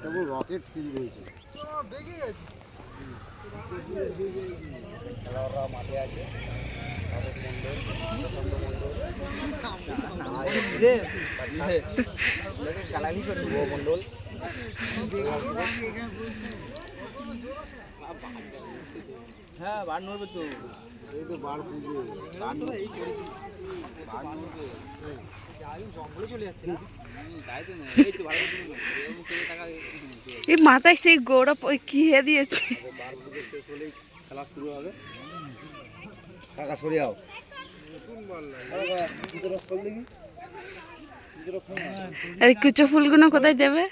কেবল rocket feel রয়েছে। খেলোয়াড়রা মাঠে আছে। সাধক মণ্ডল হ্যাঁ বার নড়বে তো। এই তো বার পুজো বার মাথায় সেই গৌরব ওই কি হে দিয়েছে? খেলা শুরু হবে। টাকা সরে। আর কুচো ফুলগুলো কোথায় দেবে।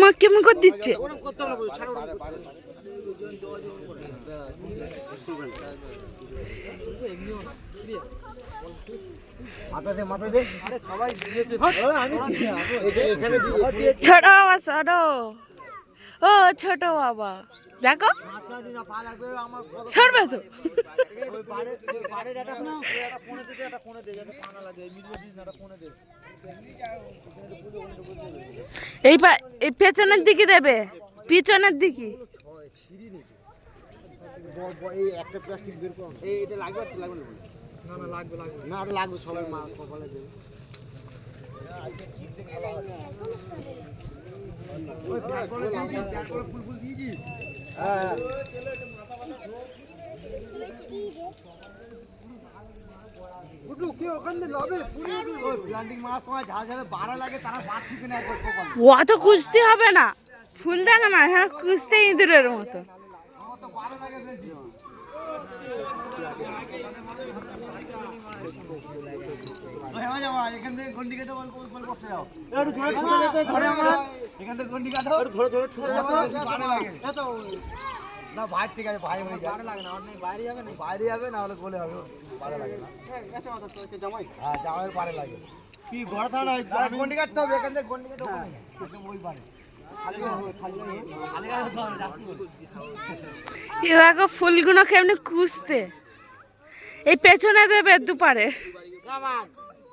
মা। কেমন করে দিচ্ছে? ছাড়ো। ও, ছোট বাবা। দেখো। ছাড়বে তো। এই এই পেছনের দিকে দেবে। পিছনের দিকে। একটা এই এটা লাগবে না না লাগবে সবাই মা কপালে দেবে অত কুস্তি হবে না ফুল দেখো না হ্যাঁ কুস্তি ইঁদুরের মতো বেশি। যাওয়া, এখান থেকে গন্ডি কেটে বল বল বল করতে যাও। একটু ধরে ছুটে যেতে ধরে আমার। এখান থেকে গন্ডি কাটো। ধরে ধরে ছুটে যেতে। বেশি লাগে না ভাই ঠিক আছে ভাই হয়ে যায় লাগে না বাইরে যাবে না বাইরে যাবে না হলে বলে হবে পারে লাগে না। গেছে মাথা তোকে জামাই? হ্যাঁ জামাই পারে লাগে। কি ঘর থানা গন্ডি কাটতে হবে এখান থেকে গন্ডি কাটতে হবে একদম ওই পারে দেখো ফুলগুলো কেমনি কুস্তে এই পেছনে দেবে দুপারে।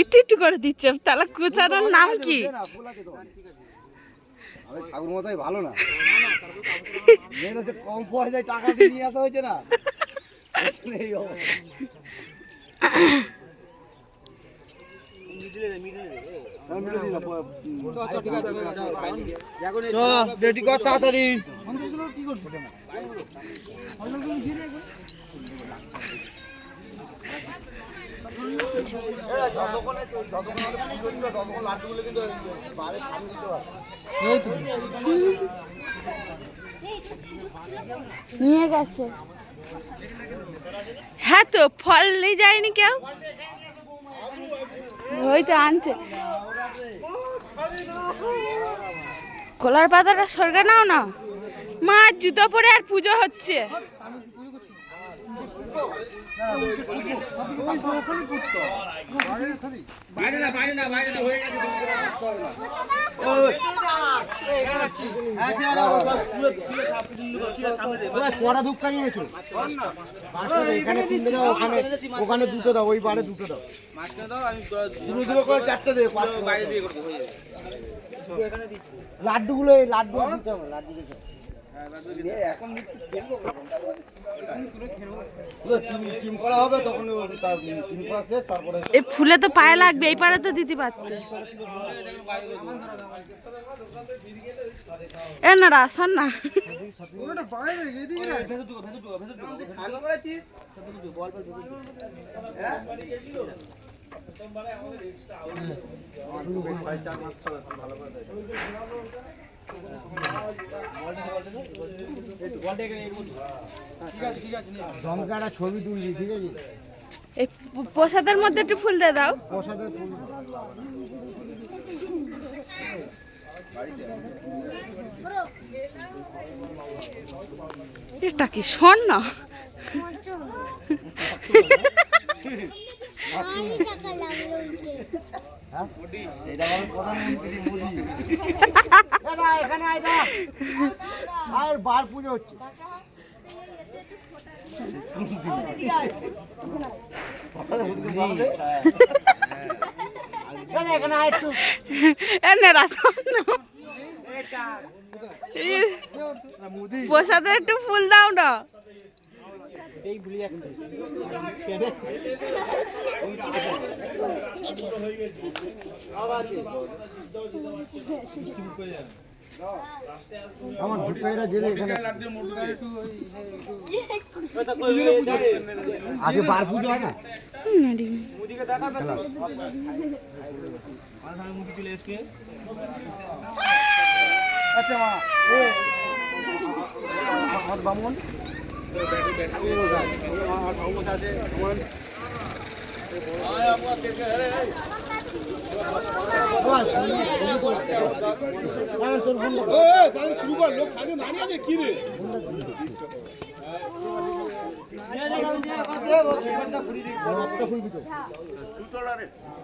ইটু ইটু করে দিচ্ছে। তাহলে কুচানোর নাম কি? ঠাকুর মশাই ভালো না। কম পয়সায় টাকা দিয়ে নিয়ে আসা হয়েছে না। তাড়াতাড়ি। নিয়ে গেছে। হ্যাঁ তো, ফল নিয়ে যায়নি কেউ? ওই তো আনছে। কলার পাতাটা সরগে নাও না। মা, জুতো পরে আর পুজো হচ্ছে। হয়ে ওখানে দুটো দাও ওই বারে দুটো দাও দুটো দুটো করে চারটে দেবে হয়ে লাড্ডু হবে লাড্ডু হবে। এখন করা করা এই ফুলে তো পায়ে লাগবে এই পারে তো দিতে পারতে। এ না রা শোন না। দমকাটা ছবি তুলছি ঠিক আছে? এই প্রসাদের মধ্যে একটু ফুল দিয়ে দাও। প্রসাদের ফুল। এটা কি স্বর্ণ? হ্যাঁ? এটা আমার প্রধানমন্ত্রী মোদি দাদা এখানে আয় আর বার পুজো হচ্ছে। প্রসাদে একটু ফুল দাও না। এই ভুলে যাচ্ছে। আমার ঢুকাইরা জেলে এখানে আজকে বার পুজো হয় না? আচ্ছা মা ও আমার বামন। তোর ফোন শুরু কর লোক থাকে দাঁড়িয়ে আছে কি রে ওই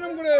নাম করে।